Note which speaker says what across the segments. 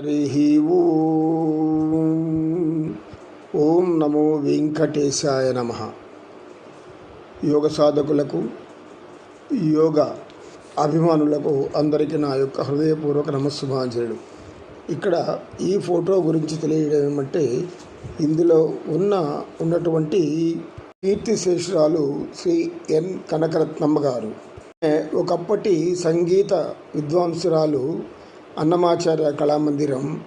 Speaker 1: హరి ఓం. ఓం నమో వెంకటేశాయ నమ. యోగ సాధకులకు యోగ అభిమానులకు అందరికీ నా యొక్క హృదయపూర్వక నమస్సుమాంజలు. ఇక్కడ ఈ ఫోటో గురించి తెలియడం ఏమంటే ఇందులో ఉన్న ఉన్నటువంటి కీర్తిశేషురాలు శ్రీ ఎన్. కనకరత్నమ్మ గారు. ఒకప్పటి సంగీత విద్వాంసురాలు అన్నమాచార్య కళామందిరం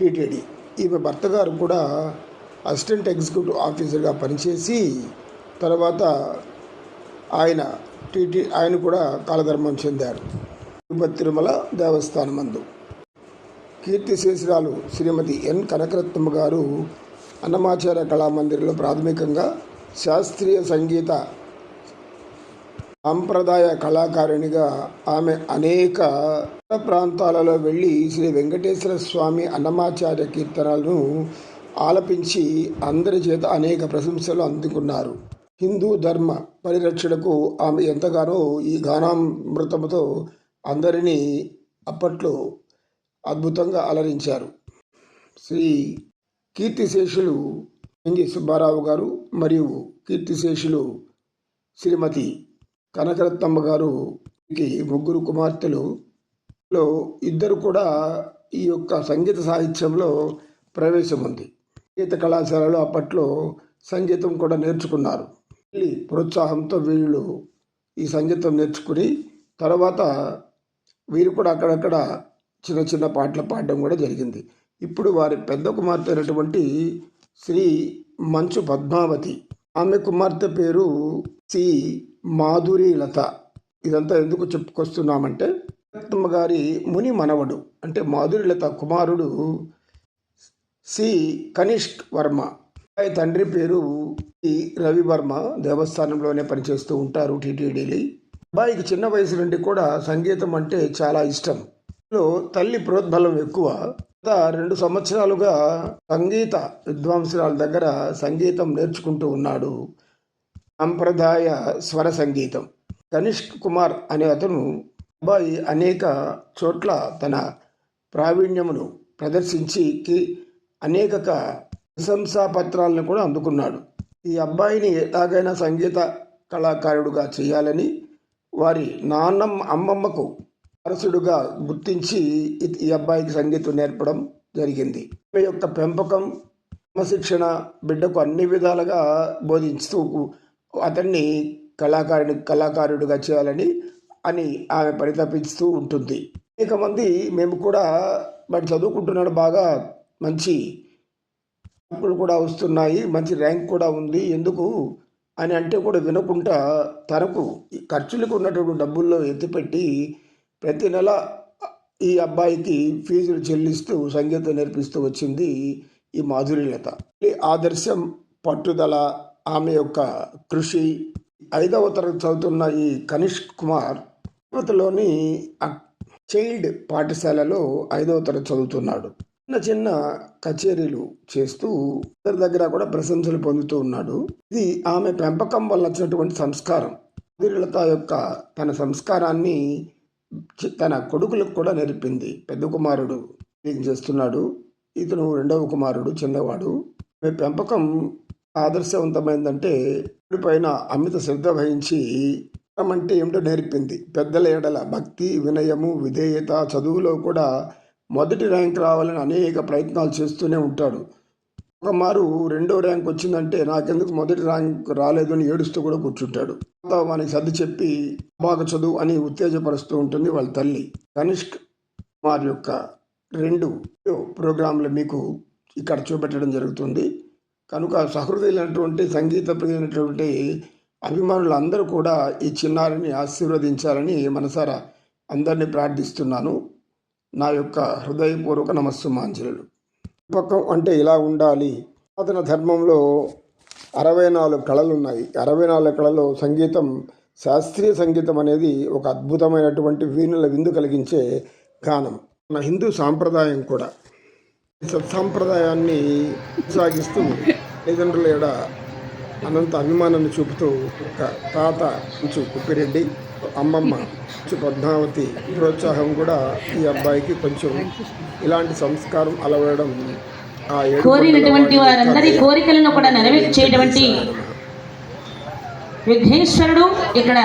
Speaker 1: టీటీడీ. ఈమె భర్త గారు కూడా అసిస్టెంట్ ఎగ్జిక్యూటివ్ ఆఫీసర్గా పనిచేసి తర్వాత ఆయన టీటీ ఆయన కూడా కాలధర్మం చెందారు. తిరుపతి తిరుమల దేవస్థానం మందు కీర్తిశేషురాలు శ్రీమతి ఎన్. కనకరత్నమ్మ గారు అన్నమాచార్య కళామందిరంలో ప్రాథమికంగా శాస్త్రీయ సంగీత సాంప్రదాయ కళాకారిణిగా ఆమె అనేక ప్రాంతాలలో వెళ్ళి శ్రీ వెంకటేశ్వర స్వామి అన్నమాచార్య కీర్తనలను ఆలపించి అందరి చేత అనేక ప్రశంసలు అందుకున్నారు. హిందూ ధర్మ పరిరక్షణకు ఆమె ఎంతగానో ఈ గానామృతముతో అందరినీ అప్పట్లో అద్భుతంగా అలరించారు. శ్రీ కీర్తిశేషులు ఎంజి సుబ్బారావు గారు మరియు కీర్తిశేషులు శ్రీమతి కనకరత్నమ్మ గారుకి ముగ్గురు కుమార్తెలు లో ఇద్దరు కూడా ఈ యొక్క సంగీత సాహిత్యంలో ప్రవేశం ఉంది. సంగీత కళాశాలలో అప్పట్లో సంగీతం కూడా నేర్చుకున్నారు. ప్రోత్సాహంతో వీళ్ళు ఈ సంగీతం నేర్చుకుని తర్వాత వీరు కూడా అక్కడక్కడ చిన్న చిన్న పాటలు పాడడం కూడా జరిగింది. ఇప్పుడు వారి పెద్ద కుమార్తె అయినటువంటి శ్రీ మంచు పద్మావతి. ఆమె కుమార్తె పేరు సి మాధురి లత. ఇదంతా ఎందుకు చెప్పుకొస్తున్నామంటే రత్నమ్మ గారి ముని మనవడు అంటే మాధురి లత కుమారుడు సి. కనిష్క్ వర్మ. తండ్రి పేరు సి. రవివర్మ దేవస్థానంలోనే పనిచేస్తూ ఉంటారు టీటీడీలి అబ్బాయికి చిన్న వయసు నుండి కూడా సంగీతం అంటే చాలా ఇష్టం. లో తల్లి ప్రోద్బలం ఎక్కువ. గత రెండు సంవత్సరాలుగా సంగీత విద్వాంసురాల దగ్గర సంగీతం నేర్చుకుంటూ ఉన్నాడు. సాంప్రదాయ స్వర సంగీతం. కనిష్క్ కుమార్ అనే అతను అబ్బాయి అనేక చోట్ల తన ప్రావీణ్యమును ప్రదర్శించి అనేక ప్రశంసా పత్రాలను కూడా అందుకున్నాడు. ఈ అబ్బాయిని ఎలాగైనా సంగీత కళాకారుడుగా చేయాలని వారి నాన్నమ్మ అమ్మమ్మకు వారసుడుగా గుర్తించి ఈ- అబ్బాయికి సంగీతం నేర్పడం జరిగింది. యొక్క పెంపకం క్రమశిక్షణ బిడ్డకు అన్ని విధాలుగా బోధిస్తూ అతన్ని కళాకారుని కళాకారుడిగా చేయాలని అని ఆమె పరితపిస్తూ ఉంటుంది. అనేక మంది మేము కూడా వాడు చదువుకుంటున్నాడు బాగా మంచి మార్కులు కూడా వస్తున్నాయి మంచి ర్యాంక్ కూడా ఉంది ఎందుకు అని అంటే కూడా వినకుండా తనకు ఈ ఖర్చులకు ఉన్నటువంటి డబ్బుల్లో ఎత్తిపెట్టి ప్రతి నెల ఈ అబ్బాయికి ఫీజులు చెల్లిస్తూ సంగీతం నేర్పిస్తూ వచ్చింది ఈ మాధురి లత. ఆదర్శం పట్టుదల ఆమె యొక్క కృషి. ఐదవ తరగతి చదువుతున్న ఈ కనిష్క్ కుమార్ తిరుపతిలోని చైల్డ్ పాఠశాలలో ఐదవ తరగతి చదువుతున్నాడు. చిన్న చిన్న కచేరీలు చేస్తూ ఇద్దరి దగ్గర కూడా ప్రశంసలు పొందుతూ ఉన్నాడు. ఇది ఆమె పెంపకం వల్ల వచ్చినటువంటి సంస్కారం. మాధుర్యలత యొక్క తన సంస్కారాన్ని తన కొడుకులకు కూడా నేర్పింది. పెద్ద కుమారుడు చేస్తున్నాడు? ఇతను రెండవ కుమారుడు చిన్నవాడు. పెంపకం ఆదర్శవంతమైందంటే పైన అమిత శ్రద్ధ వహించి అంటే ఏమిటో నేర్పింది. పెద్దల ఎడల భక్తి వినయము విధేయత చదువులో కూడా మొదటి ర్యాంక్ రావాలని అనేక ప్రయత్నాలు చేస్తూనే ఉంటాడు. ఒక మారు రెండో ర్యాంక్ వచ్చిందంటే నాకెందుకు మొదటి ర్యాంక్ రాలేదు అని ఏడుస్తూ కూడా కూర్చుంటాడు. తర్వాత మనకి సర్ది చెప్పి బాగా చదువు అని ఉత్తేజపరుస్తూ ఉంటుంది వాళ్ళ తల్లి. కనిష్క్ కుమార్ యొక్క రెండు ప్రోగ్రాంలు మీకు ఇక్కడ చూపెట్టడం జరుగుతుంది. కనుక సహృదయులైనటువంటి సంగీత ప్రియులైనటువంటి అభిమానులందరూ కూడా ఈ చిన్నారిని ఆశీర్వదించాలని మనసారా అందరినీ ప్రార్థిస్తున్నాను. నా యొక్క హృదయపూర్వక నమస్సుమాంజలు పక్కం అంటే ఇలా ఉండాలి. పురాతన ధర్మంలో అరవై నాలుగు కళలు ఉన్నాయి అరవై నాలుగు కళలో సంగీతం శాస్త్రీయ సంగీతం అనేది ఒక అద్భుతమైనటువంటి వీణుల విందు కలిగించే గానం. మన హిందూ సాంప్రదాయం కూడా. ఈ సత్సాంప్రదాయాన్ని సాగిస్తూ తల్లిదండ్రుల ఎడ అనంత అభిమానాన్ని చూపుతూ ఒక తాత కొంచెం కుప్పిరెడ్డి అమ్మమ్మ పద్మావతి ప్రోత్సాహం కూడా ఈ అబ్బాయికి కొంచెం ఇలాంటి సంస్కారం అలవడం ఆ ఏడు
Speaker 2: కోరినటువంటి వారందరి కోరికలను కూడా నెరవేర్చేటువంటి విఘ్నేశ్వరుడు ఇక్కడ